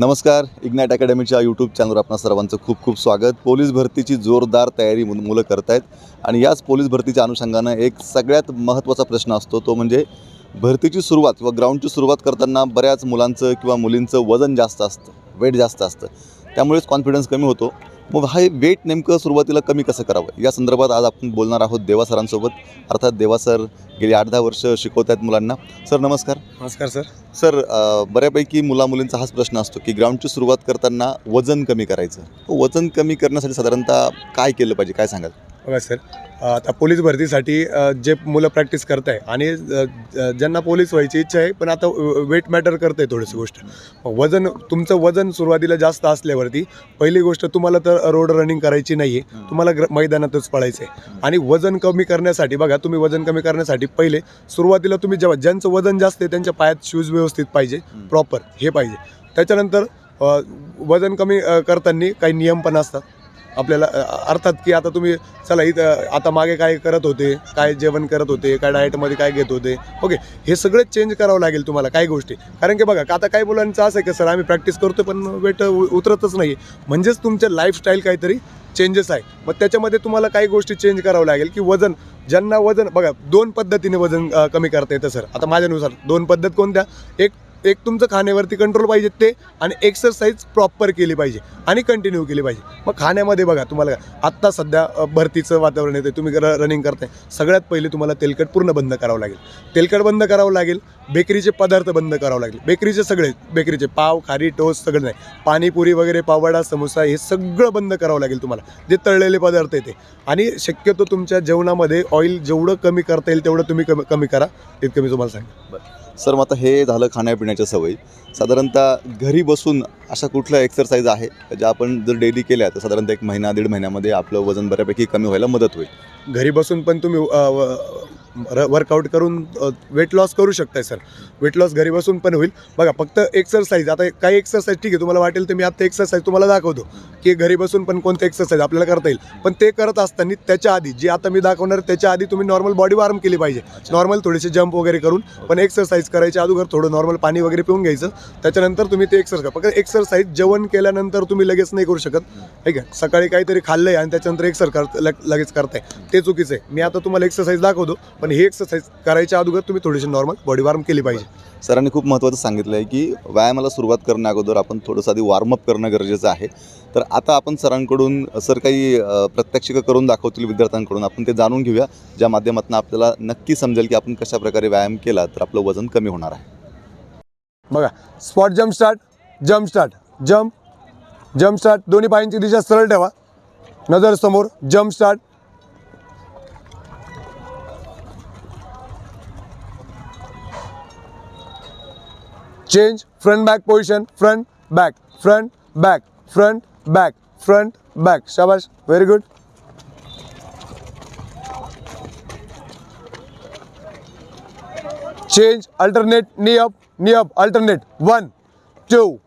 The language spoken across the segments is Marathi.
नमस्कार इग्नाईट अकॅडमीच्या यूट्यूब चॅनलवर आपणा सर्वांचं खूप खूप स्वागत. पोलीस भरतीची जोरदार तयारी मु- मुलं करत आहेत आणि याच पोलीस भरतीच्या अनुषंगानं एक सगळ्यात महत्त्वाचा प्रश्न असतो तो म्हणजे भरतीची सुरुवात किंवा ग्राउंडची सुरुवात करताना बऱ्याच मुलांचं किंवा मुलींचं वजन जास्त असतं वेट जास्त असतं. त्यामुळेच कॉन्फिडन्स कमी होतो. मग हा वेट नेमकं सुरुवातीला कमी कसं करावं? या संदर्भात आज आपण बोलणार आहोत देवा सरांसोबत. अर्थात देवा सर गेली आठ दहा वर्ष शिकवत आहेत मुलांना. सर नमस्कार. नमस्कार सर. सर बऱ्यापैकी मुला मुलींचा हाच प्रश्न असतो की ग्राउंडची सुरुवात करताना वजन कमी करायचं. वजन कमी करण्यासाठी साधारणतः काय केलं पाहिजे? काय सांगाल? बघा सर. आता पोलीस भरतीसाठी जे मुलं प्रॅक्टिस करत आहे आणि ज्यांना पोलीस व्हायची इच्छा आहे पण आता वेट मॅटर करत आहे थोडीशी गोष्ट. वजन तुमचं वजन सुरुवातीला जास्त असल्यावरती पहिली गोष्ट तुम्हाला तर रोड रनिंग करायची नाही आहे तुम्हाला ग्र मैदानातच पळायचं आहे आणि वजन कमी करण्यासाठी बघा तुम्ही वजन कमी करण्यासाठी पहिले सुरुवातीला तुम्ही जेव्हा ज्यांचं वजन जास्त आहे त्यांच्या पायात शूज व्यवस्थित पाहिजे प्रॉपर हे पाहिजे. त्याच्यानंतर वजन कमी करताना काही नियम पण असतात. आपल्याला अर्थात की आता तुम्ही चला इथं आता मागे काय करत होते काय जेवण करत होते काय डाएटमध्ये काय घेत होते ओके हे सगळं चेंज करावं लागेल तुम्हाला काही गोष्टी. कारण की बघा आता काही मुलांचं असं आहे की सर आम्ही प्रॅक्टिस करतो पण वेट उतरतच नाही म्हणजेच तुमचं लाईफस्टाईल काहीतरी चेंजेस आहे. मग त्याच्यामध्ये तुम्हाला काही गोष्टी चेंज करावं लागेल की वजन. ज्यांना वजन बघा दोन पद्धतीने वजन कमी करता येतं सर. आता माझ्यानुसार दोन पद्धत कोणत्या? एक एक तुमचं खाण्यावरती कंट्रोल पाहिजे ते आणि एक्सरसाइज प्रॉपर केली पाहिजे आणि कंटिन्यू केली पाहिजे. मग खाण्यामध्ये बघा तुम्हाला आत्ता सध्या भरतीचं वातावरण येतं तुम्ही र रनिंग करताय. सगळ्यात पहिले तुम्हाला तेलकट पूर्ण बंद करावं लागेल. तेलकट बंद करावं लागेल बेकरीचे पदार्थ बंद करावं लागेल. बेकरीचे सगळे बेकरीचे पाव खारी टोस्ट सगळं नाही. पाणीपुरी वगैरे पावडा समोसा हे सगळं बंद करावं लागेल तुम्हाला. जे तळलेले पदार्थ येते. आणि शक्यतो तुमच्या जेवणामध्ये ऑइल जेवढं कमी करता येईल तेवढं तुम्ही कमी कमी करा. इतकं मी तुम्हाला सांगेन बरं. सर मग आता हे झालं खाण्यापिण्याच्या सवयी. साधारणतः घरी बसून अशा कुठल्या एक्सरसाइज आहे ज्या आपण जर डेली केल्या तर साधारणतः एक महिना दीड महिन्यामध्ये आपलं वजन बऱ्यापैकी कमी व्हायला मदत होईल. घरी बसून पण तुम्ही वर्कआउट करून वेट लॉस करू शकताय सर वेट लॉस घरी बसून पण होईल. बघा फक्त एक्सरसाइज आता काही एक्सरसाइज ठीक आहे तुम्हाला वाटेल तर मी आता एक्सरसाइज तुम्हाला दाखवतो. की घरी बसून पण कोणते एक्सरसाइज आपल्याला करता येईल. पण ते करत असताना त्याच्या आधी जे आता मी दाखवणार त्याच्या आधी तुम्ही नॉर्मल बॉडी वार्म केली पाहिजे. नॉर्मल थोडेसे जंप वगैरे करून पण एक्सरसाइज करायच्या अगोदर थोडं नॉर्मल पाणी वगैरे पिऊन घ्यायचं. त्याच्यानंतर तुम्ही ते एक्सरसाइज करा. फक्त एक्सरसाइज जेवण केल्यानंतर तुम्ही लगेच नाही करू शकत. ठीक आहे? सकाळी काहीतरी खाल्लंय आणि त्याच्यानंतर एक्सर लगेच करताय. ते चुकीचं आहे. मी आता तुम्हाला एक्सरसाइज दाखवतो. पण ही एक्सरसाइज करायच्या अगोदर तुम्ही थोडीशी नॉर्मल बॉडी वार्म केली पाहिजे. सरांनी खूप महत्त्वाचं सांगितलं आहे की व्यायामाला सुरुवात करण्या अगोदर आपण थोडंसं आधी वॉर्मअप करणं गरजेचं आहे. तर आता आपण सरांकडून सर काही प्रत्यक्षिक करून दाखवतील विद्यार्थ्यांकडून आपण ते जाणून घेऊया ज्या माध्यमातून आपल्याला नक्की समजेल की आपण कशा प्रकारे व्यायाम केला तर आपलं वजन कमी होणार आहे. बघा spot jump start jump start jump jump start दोन्ही पायांची दिशा सरळ ठेवा. नजर समोर jump start change front back position front back front back front back front back. Shabash very good. Change alternate knee up knee up alternate. One two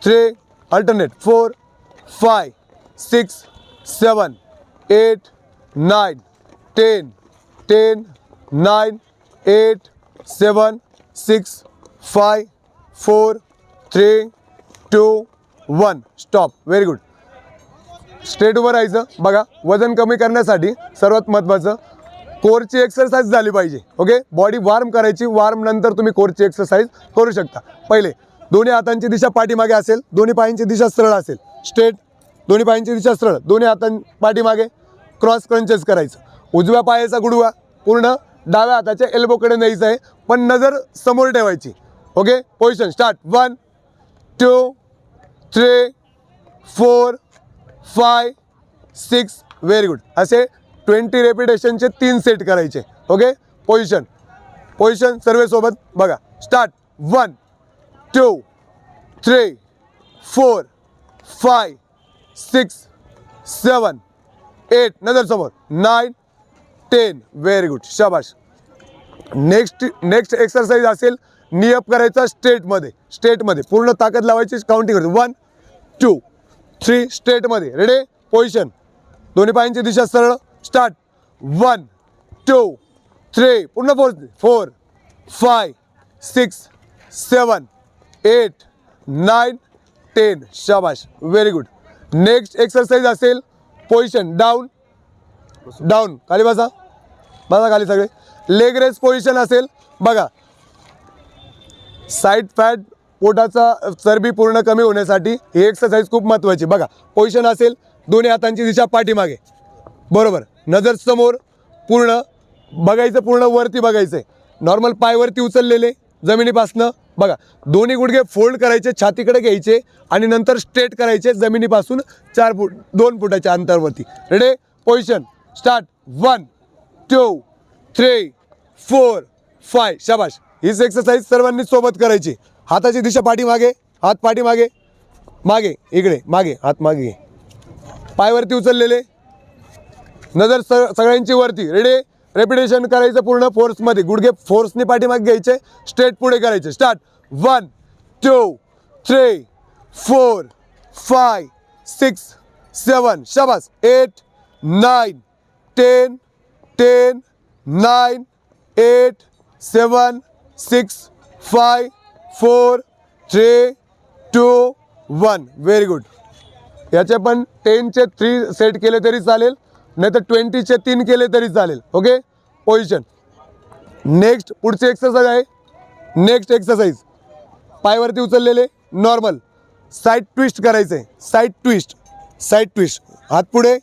three alternate. Four five six seven eight nine. Ten ten nine eight seven six five four three two one. Stop very good straight उभं राहायचं. बघा वजन कमी करण्यासाठी सर्वात महत्त्वाचं कोरची एक्सरसाइज झाली पाहिजे. ओके बॉडी वार्म करायची. वार्म नंतर तुम्ही कोरची एक्सरसाइज करू शकता. पहिले दोन्ही हातांची दिशा पाठीमागे असेल. दोन्ही पायांची दिशा सरळ असेल. स्ट्रेट दोन्ही पायांची दिशा सरळ. दोन्ही हातां पाठीमागे क्रॉस क्रंचेस करायचं. उजव्या पायाचा गुडवा पूर्ण डाव्या हाताच्या एल्बोकडे न्यायचं आहे. पण नजर समोर ठेवायची. Okay position start one two three four five six very good असे ट्वेंटी रेपिटेशनचे तीन सेट करायचे. ओके पोझिशन पोझिशन सर्वेसोबत बघा. Start one two three four five six seven eight नजर समोर. नाईन टेन व्हेरी गुड शाबाश. नेक्स्ट नेक्स्ट एक्सरसाइज असेल नियप करायचा स्टेटमध्ये स्टेटमध्ये पूर्ण ताकद लावायची काउंटिंग करायची. वन टू थ्री स्टेटमध्ये रेडी पोझिशन दोन्ही पायांची दिशा सरळ. स्टार्ट वन टू थ्री पूर्ण four four five six seven eight nine ten शाबाश. व्हेरी गुड नेक्स्ट एक्सरसाइज असेल. पोझिशन डाऊन डाऊन खाली बसा. बसा खाली सगळे. लेग रेस पोझिशन असेल. बघा. साईड फॅट पोटाचा चरबी पूर्ण कमी होण्यासाठी ही एक्सरसाइज खूप महत्त्वाची बघा पोझिशन असेल दोन्ही हातांची दिशा पाठीमागे. बरोबर. नजर समोर पूर्ण बघायचं पूर्ण वरती बघायचं आहे नॉर्मल पायवरती उचललेले जमिनीपासनं. बघा दोन्ही गुडघे फोल्ड करायचे छातीकडे घ्यायचे आणि नंतर स्ट्रेट करायचे जमिनीपासून चार फूट दोन फुटाच्या अंतरावरती. Ready position start one two three four five शाबाश. हीच एक्सरसाइज सर्वांनी सोबत करायची. हाताची दिशा पाठीमागे हात पाठीमागे मागे इकडे मागे हात मागे. पायवरती उचललेले. नजर स सगळ्यांची वरती. रेडी रेपिटेशन करायचं पूर्ण फोर्समध्ये गुडघे फोर्सने पाठीमागे घ्यायचे. स्ट्रेट पुढे करायचे. Start one two three four five six seven शबास. Eight nine ten ten nine eight seven six five four three two one. Very good याचे पण टेनचे थ्री सेट केले तरी चालेल नाही तर ट्वेंटीचे तीन केले तरी चालेल. ओके पोझिशन नेक्स्ट पुढची एक्सरसाइज आहे. नेक्स्ट एक्सरसाइज पायवरती उचललेले नॉर्मल साईड ट्विस्ट करायचं आहे साईड ट्विस्ट साईड ट्विस्ट हात पुढे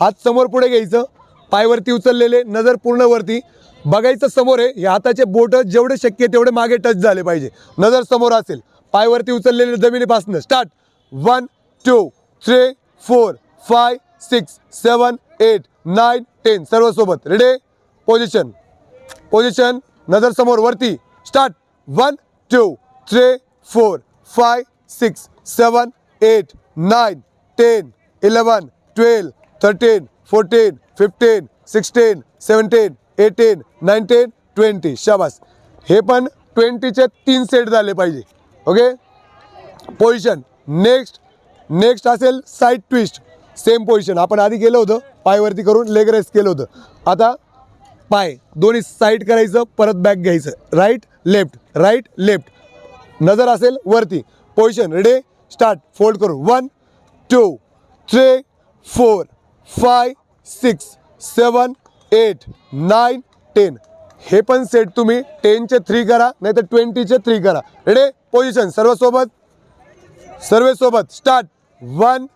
हात समोर पुढे घ्यायचं. पायवरती उचललेले नजर पूर्ण वरती. बघायचं समोर आहे हे हाताचे बोट जेवढे शक्य तेवढे मागे टच झाले पाहिजे. नजर समोर असेल पायवरती उचललेले जमिनीपासून start one two three four five six seven eight nine ten सर्व सोबत रेडे पोझिशन पोझिशन नजर समोर वरती. Start one two three four five six seven eight nine ten eleven twelve thirteen fourteen fifteen sixteen seventeen eighteen nineteen twenty. शाबास. हे पण ट्वेंटीचे तीन सेट झाले पाहिजे. ओके? पोझिशन नेक्स्ट नेक्स्ट असेल साईड ट्विस्ट सेम पोझिशन आपण आधी केलं होतं. पायवरती करून लेग रेस केलं होतं. आता पाय. दोन्ही साईड करायचं परत बॅक घ्यायचं. राईट लेफ्ट राईट लेफ्ट नजर असेल वरती. पोझिशन रेडी स्टार्ट फोल्ड करू. One two three four five six seven eight nine ten. हे पण सेट तुम्ही टेनचे थ्री करा नाही तर ट्वेंटीचे थ्री करा. रेडी पोझिशन सर्वसोबत? सर्वेसोबत. Start one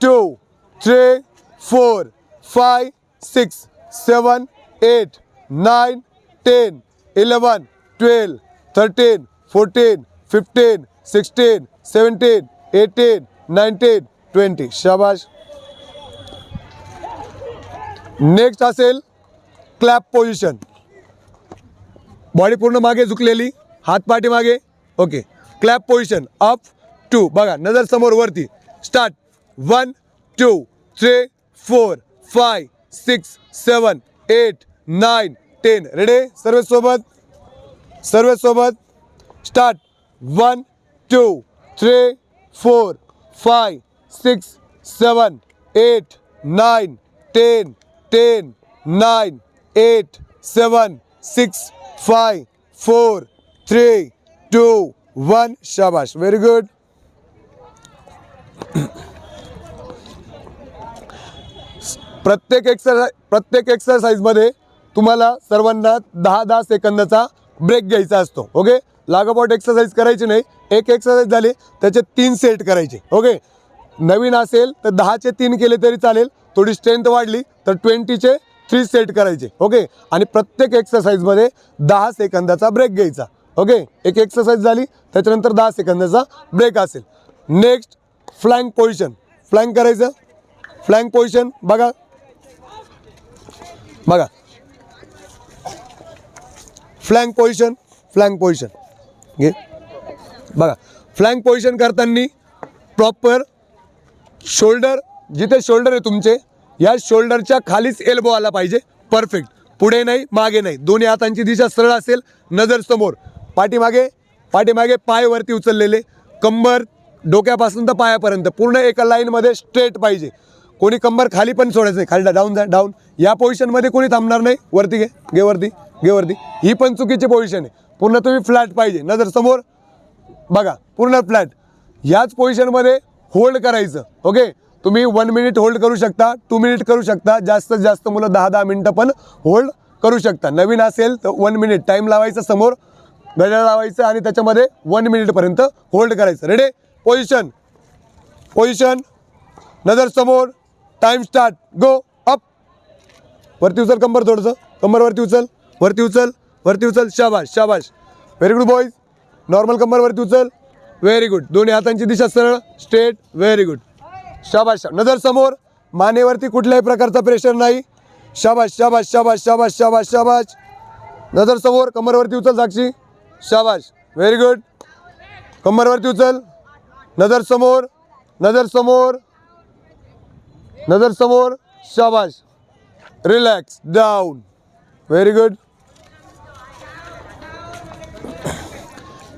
two three four five six seven eight nine ten eleven twelve thirteen fourteen fifteen sixteen seventeen eighteen nineteen twenty शाबाश नेक्स्ट असेल क्लॅप पोझिशन बॉडी पूर्ण मागे झुकलेली हात पाठी मागे. Okay clap position up to बघा नजर समोर वरती. Start one two three four five six seven eight nine ten ready सर्व सोबत? सर्व सोबत? Start one two three four five six seven eight nine ten ten nine eight seven six five four three two one शाबाश व्हेरी गुड प्रत्येक एक्सरसाइज प्रत्येक एक्सरसाइजमध्ये तुम्हाला सर्वांना दहा दहा सेकंदाचा ब्रेक घ्यायचा असतो ओके लागोपाठ एक्सरसाइज करायची नाही. एक एक्सरसाइज झाली त्याचे तीन सेट करायचे ओके नवीन असेल तर दहाचे तीन केले तरी चालेल. थोडी स्ट्रेंथ वाढली तर ट्वेंटीचे थ्री सेट करायचे ओके आणि प्रत्येक एक्सरसाइजमध्ये दहा सेकंदाचा ब्रेक घ्यायचा ओके एक एक्सरसाइज झाली त्याच्यानंतर दहा सेकंदाचा ब्रेक असेल. नेक्स्ट फ्लँक पोझिशन फ्लँक करायचं? फ्लँक पोझिशन बघा. बघा. फ्लँक पोझिशन फ्लँक पोझिशन घे बघा. फ्लँक पोझिशन करताना प्रॉपर शोल्डर जिथे शोल्डर आहे तुमचे या शोल्डरच्या खालीच एल्बो आला पाहिजे. परफेक्ट पुढे नाही मागे नाही. दोन्ही हातांची दिशा सरळ असेल नजर समोर. पाठीमागे पाठीमागे पाय वरती उचललेले. कंबर डोक्यापासून तर पायापर्यंत. पूर्ण एका लाईनमध्ये स्ट्रेट पाहिजे. कोणी कंबर खाली पण सोडायचं नाही. खाली डाऊन जा डाऊन या पोझिशनमध्ये कोणी थांबणार नाही. वरती घे घे वरती घे वरती. ही पण चुकीची पोझिशन आहे. पूर्ण तुम्ही फ्लॅट पाहिजे. नजर समोर. बघा पूर्ण फ्लॅट याच पोझिशनमध्ये होल्ड करायचं. ओके तुम्ही वन मिनिट होल्ड करू शकता टू मिनिट करू शकता जास्तीत जास्त मुलं दहा दहा मिनटं पण होल्ड करू शकता. नवीन असेल तर वन मिनिट टाईम लावायचा समोर घड्याळ लावायचं आणि त्याच्यामध्ये वन मिनिटपर्यंत होल्ड करायचं. रेडी पोझिशन पोझिशन नजर समोर. टाईम स्टार्ट गो अप वरती उचल कंबर थोडंसं. कंबरवरती उचल. वरती उचल. वरती उचल. शाबाश शाबाश व्हेरी गुड बॉईज नॉर्मल कंबरवरती उचल. व्हेरी गुड दोन्ही हातांची दिशा सरळ. स्ट्रेट व्हेरी गुड शाबाश. शा- नजर समोर. मानेवरती कुठल्याही प्रकारचा प्रेशर नाही. शाबाश शाबाश शाबाश शाबाश शाबाश शाबाश. नजर समोर. कंबरवरती उचल साक्षी. शाबाश. व्हेरी गुड कंबरवरती उचल. नजर समोर. नजर समोर. नजर समोर. शाबाश. Relax down very good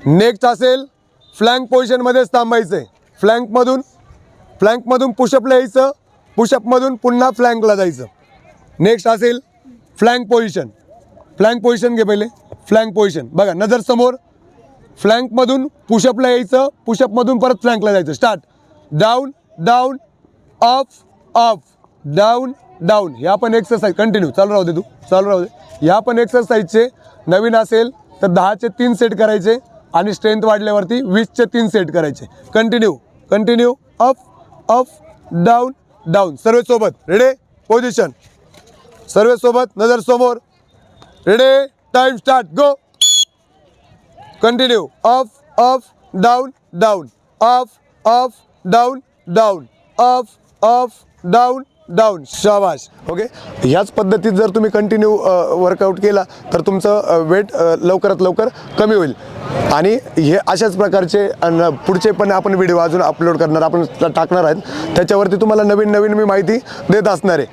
next असेल. फ्लँक पोझिशनमध्येच थांबायचं आहे फ्लँकमधून फ्लँकमधून पुशअपला यायचं. पुशअपमधून पुन्हा फ्लँकला जायचं. नेक्स्ट असेल फ्लँक पोझिशन फ्लँक पोझिशन घे पहिले. फ्लँक पोझिशन बघा नजर समोर. फ्लँकमधून पुशअपला यायचं. पुशअपमधून परत फ्लँकला जायचं. Start down down up up down down ह्या पण एक्सरसाइज कंटिन्यू चालू राहू दे तू. चालू राहू दे. ह्या पण एक्सरसाइजचे नवीन असेल तर दहाचे तीन सेट करायचे आणि स्ट्रेंथ वाढल्यावरती वीसचे तीन सेट करायचे. Continue continue up up down down. सर्वे सोबत. रेडे पोझिशन सर्वे सोबत नजर समोर. Ready time start go continue up up down down up up down down up up down down शाबाश ओके ह्याच पद्धतीत जर तुम्ही कंटिन्यू वर्कआउट केला तर तुमचं वेट लवकरात लवकर कमी होईल. आणि हे अशाच प्रकारचे पुढचे पण आपण व्हिडिओ अजून अपलोड करणार आपण टाकणार आहेत. त्याच्यावरती तुम्हाला नवीन नवीन मी माहिती देत असणार. आहे